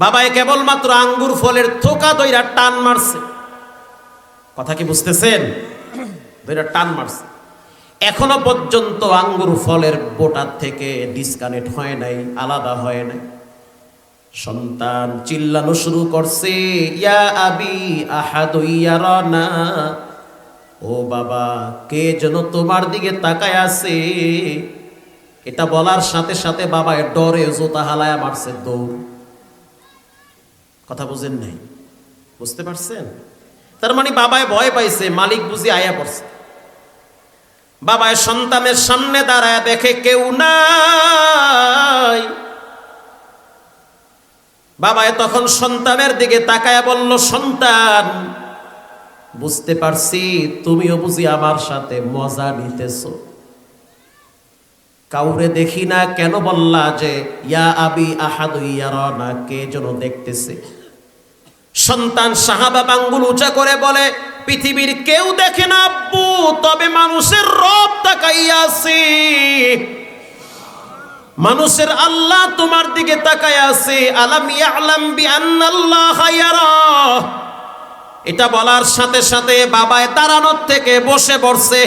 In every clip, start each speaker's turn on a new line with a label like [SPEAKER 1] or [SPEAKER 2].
[SPEAKER 1] বাবায় কেবলমাত্র আঙ্গুর ফলের থোকা দইরা টান মারছে। কথা কি বুঝতেছেন? দইরা টান মারছে। এখনও পর্যন্ত আঙ্গুর ফলের বোটার থেকে ডিসকানেক্ট হয় নাই, আলাদা হয় নাই। সন্তান চিল্লানো শুরু করছে, ইয়া আবি আহাদুইয়ারনা ও বাবা, কে যেন তোমার দিকে তাকায় আছে? এটা বলার সাথে সাথে বাবায় ডরে জোতা হালায়া মারছে দৌড়। কথা বুঝেন নাই। বুঝতে পারছেন? তার মানে বাবায় ভয় পাইছে, মালিক বুঝি আয়া পড়ছে। বাবায় সন্তানের সামনে দাঁড়ায় দেখে কেউ নাই। বাবায় তখন সন্তানের দিকে তাকায় বলল, সন্তান, বুঝতে পারছি, তুমিও বুঝি আমার সাথে মজা নিতেছ। কাউরে দেখি না কেন বললা যে, ইয়া আবি আহাদু আহাদ না কে যেন দেখতেছে? সন্তান সাহাবা বাঙ্গুল উঁচা করে বলে, পৃথিবীর কেউ দেখে না আব্বু, তবে মানুষের রব তাকাইয়াছে মানুষের আল্লাহ তোমার দিকে তাকায় আছে। আলাম ইয়ালাম বি ইয়ারা। এটা বলার সাথে সাথে বাবায় দাঁড়ানোর থেকে বসে পড়ছে।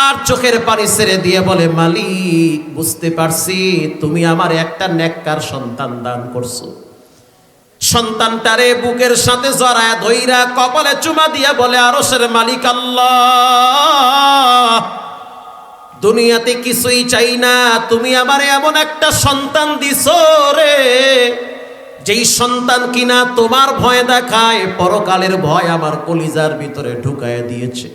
[SPEAKER 1] আর চোখের পানি ছেড়ে দিয়ে বলে, মালিক, বুঝতে পারছি, তুমি আমার একটা নেককার সন্তান দান করছ। সন্তানটারে বুকের সাথে জড়ায় ধইরা কপালে চুমা দিয়া বলে আরসের মালিক আল্লাহ, দুনিয়াতে কিছুই চাই না। তুমি আমার এমন একটা সন্তান দিছ রে, যেই সন্তান কিনা তোমার ভয় দেখায়। পরকালের ভয় আমার কলিজার ভিতরে ঢুকায় দিয়েছে।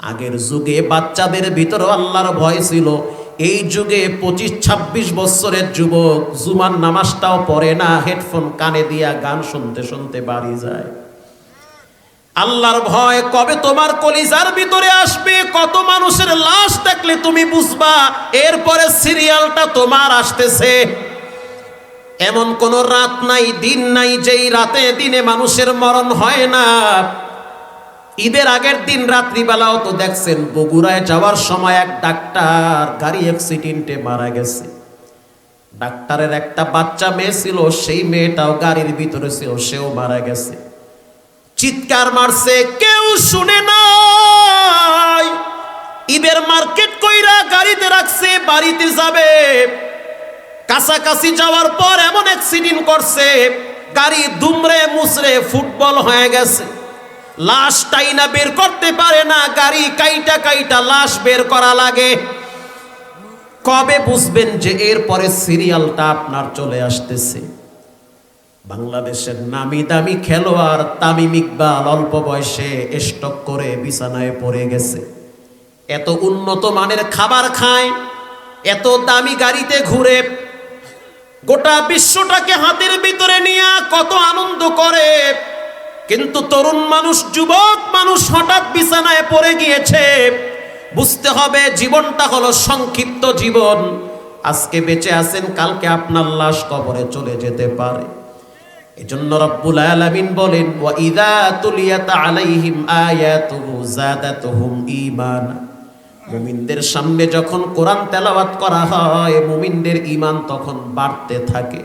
[SPEAKER 1] আগের যুগে বাচ্চাদের ভিতরে আল্লাহর ভয় ছিল। এই যুগে পঁচিশ, ছাব্বিশ বছরের যুবক জুমার নামাজটাও পড়ে না, হেডফোন কানে দিয়া গান শুনতে শুনতে বাড়ি যায়। আল্লাহর ভয়, কবে তোমার কলিজার ভিতরে আসবে? কত মানুষের লাশ দেখলে তুমি বুঝবা, এরপরে সিরিয়ালটা তোমার আসতেছে। এমন কোন রাত নাই, দিন নাই, যেই রাতে দিনে মানুষের মরণ হয় না। ঈদের আগের দিন রাত্রিবেলাও তো দেখছেন, বগুড়ায় যাওয়ার সময় এক ডাক্তার গাড়ি অ্যাক্সিডেন্টে মারা গেছে। ডাক্তারের একটা বাচ্চা মেয়ে ছিল, সেই মেয়েটাও গাড়ির ভিতরে ছিল, সেও মারা গেছে। চিৎকার মারছে, কেউ শুনে নাই! ঈদের মার্কেট কইরা গাড়িতে রাখছে, বাড়িতে যাবে। কাছাকাছি যাওয়ার পর এমন অ্যাক্সিডেন্ট করছে, গাড়ি দুমড়ে মুসরে ফুটবল হয়ে গেছে। লাশ টাইনা বের করতে পারে না? গাড়ি কাইটা কাইটা লাশ বের করা লাগে। কবে বুঝবেন যে এরপরে সিরিয়ালটা আপনার চলে আসতেছে? বাংলাদেশের নামি দামি খেলোয়াড় তামিম ইকবাল অল্প বয়সে স্টক করে বিছানায় পড়ে গেছে। এত উন্নত মানের খাবার খায়, এত দামি গাড়িতে ঘুরে, গোটা বিশ্বটাকে হাতের ভিতরে নিয়ে কত আনন্দ করে। কিন্তু তরুণ মানুষ, যুবক মানুষ হঠাৎ বিছানায় পড়ে গিয়েছে। বুঝতে হবে জীবনটা হলো সংক্ষিপ্ত জীবন। আজকে বেঁচে আছেন, কালকে আপনার লাশ কবরে চলে যেতে পারে। এজন্য রব্বুল আলামিন বলেন, ওয়া ইযা তুলিয়াত আলাইহিম আয়াতুহু যাদাতুহুম ঈমানা। মুমিনদের সামনে যখন কোরআন তেলাওয়াত করা হয়, মুমিনদের ঈমান তখন বাড়তে থাকে।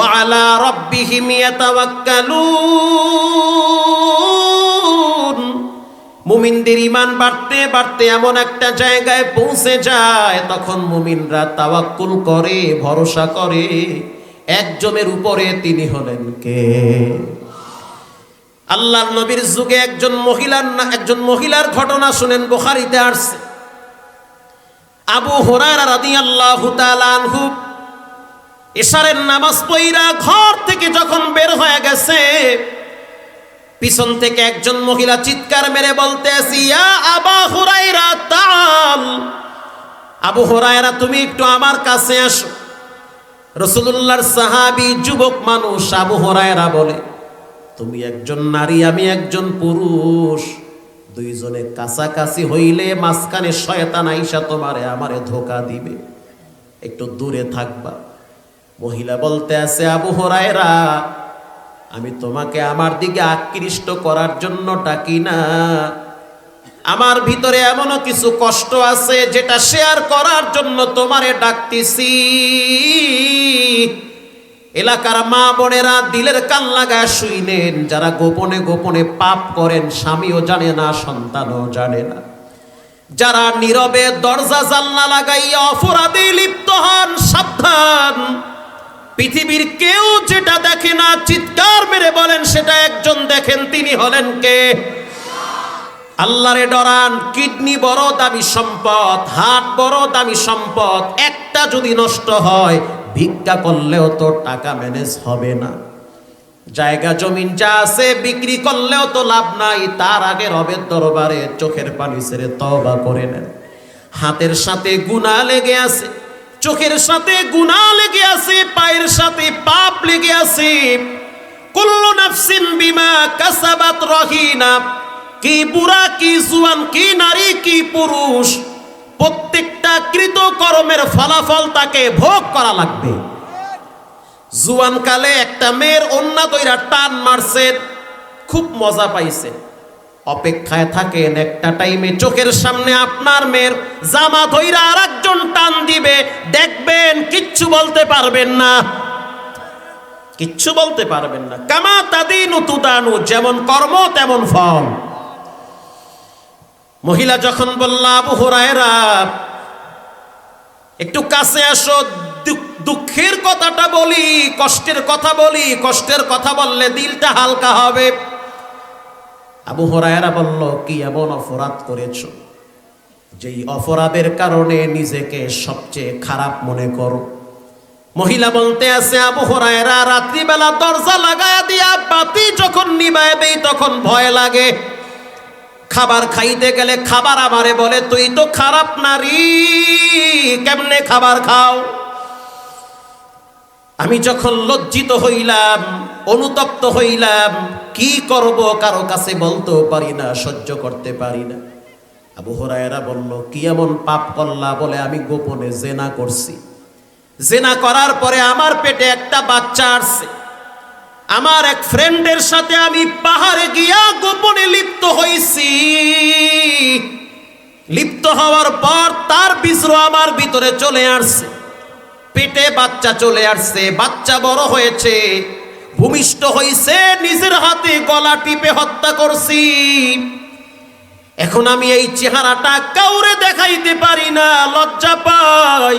[SPEAKER 1] আলা রাব্বিহিম ইয়াতাওয়াক্কালুন মুমিনদের ইমান বাড়তে বাড়তে এমন একটা জায়গায় পৌঁছে যায়, তখন মুমিনরা তাওয়াক্কুল করে, ভরসা করে, একজনের উপরে তিনি হলেন কে? আল্লাহর নবীর যুগে একজন মহিলার না, একজন মহিলার ঘটনা শুনেন, বুখারীতে আসছে। আবু হুরায়রা রাদিয়াল্লাহু তাআলা আনহু ইশারের নামাজ পইরা ঘর থেকে যখন বের হয়ে গেছে, পিছন থেকে একজন মহিলা চিৎকার মেরে বলতে ইয়া আবা হুরায়রা, তাল। আবু হুরায়রা, তুমি একটু আমার কাছে আসো রসুল্লাহর সাহাবি যুবক মানুষ আবু হরায়রা বলে, তুমি একজন নারী, আমি একজন পুরুষ। দুইজনে কাছাকাছি হইলে মাঝখানে শয়তান আইসা তোমারে আমারে ধোকা দিবে। একটু দূরে থাকবা। মহিলা বলতে আছে, আবু হরায়রা, আমি তোমাকে আমার দিকে আকৃষ্ট করার জন্য ডাকি না? আমার ভিতরে এমনও কিছু কষ্ট আছে যেটা শেয়ার করার জন্য তোমারে ডাকতেছি। এলাকার মা বোনেরা দিলের কান লাগায় শুইলেন যারা গোপনে গোপনে পাপ করেন, স্বামীও জানে না, সন্তানও জানে না। যারা নীরবে দরজা জানলা লাগাইয়া অপরাধে লিপ্ত হন, সাবধান। পৃথিবীর কেউ যেটা দেখে না, চিৎকার মেরে বলেন, সেটা একজন দেখেন, তিনি হলেন কে? আল্লাহরে ডরান, কিডনি বড় দামি সম্পদ, হাট বড় দামি সম্পদ, একটা যদি নষ্ট হয়, ভিক্ষা করলেও তো টাকা ম্যানেজ হবে না। জায়গা, জমিন যা আছে, বিক্রি করলেও তো লাভ নাই, তার আগে রবের দরবারে চোখের পানি ছেড়ে তবা করে নেন। হাতের সাথে গুণা লেগে আছে চোখের সাথে গুণা লেগে আছে, পায়ের সাথে পাপ লেগে আছে। কুল্লু নাফসিন বিমা কাসাবাত রহিনা। কি বুড়া, কি জুয়ান, কি নারী, কি পুরুষ, প্রত্যেকটা কৃত কর্মের ফলাফল তাকে ভোগ করা লাগবে। জুয়ান কালে একটা মেয়ের অন্যা দইরা টান মারছে, খুব মজা পাইছে। অপেক্ষায় থাকেন একটা টাইমে চোখের সামনে আপনার মেয়ের জামা ধইরা আর একজন টান দিবে, দেখবেন কিচ্ছু বলতে পারবেন না। কিচ্ছু বলতে পারবেন না। কামা তাদিনু তুদানু, যেমন কর্ম তেমন ফল। মহিলা যখন বলল, আবু হুরায়রা, একটু কাছে আসো, দুঃখ- দুঃখের কথাটা বলি, কষ্টের কথা বলি, কষ্টের কথা বললে দিলটা হালকা হবে। আবু হরায়রা বলল, কি এমন অপরাধ করেছ যেই অপরাধের কারণে নিজেকে সবচেয়ে খারাপ মনে করো? মহিলা বলতে আছে, আবু হরায়রা, রাত্রিবেলা দরজা লাগায়া দিয়া বাতি যখন দেই তখন ভয় লাগে। খাবার খাইতে গেলে খাবার আমারে বলে, তুই তো খারাপ নারী, কেমনে খাবার খাও? আমি যখন লজ্জিত হইলাম অনুতপ্ত হইলাম। কি করব কারও কাছে বলতেও পারি না, সহ্য করতে পারি না। আবু হরায়রা বলল, কি এমন পাপ করলা বলে আমি গোপনে জেনা করছি। জেনা করার পরে আমার পেটে একটা বাচ্চা আসছে। আমার এক ফ্রেন্ডের সাথে আমি পাহাড়ে গিয়া গোপনে লিপ্ত হইছি। লিপ্ত হওয়ার পর তার বিস্র আমার ভিতরে চলে আসছে। পেটে বাচ্চা চলে আসছে। বাচ্চা বড় হয়েছে। ভূমিষ্ঠ হইছে, নিজের হাতে গলা টিপে হত্যা করছি। এখন আমি এই চেহারাটা কাউরে দেখাইতে পারি না, লজ্জা পাই।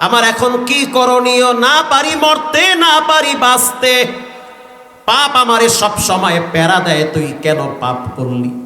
[SPEAKER 1] আমার এখন কি করণীয়? না পারি মরতে, না পারি বাঁচতে। পাপ আমারে সব সময় প্যারা দেয়, তুই কেন পাপ করলি?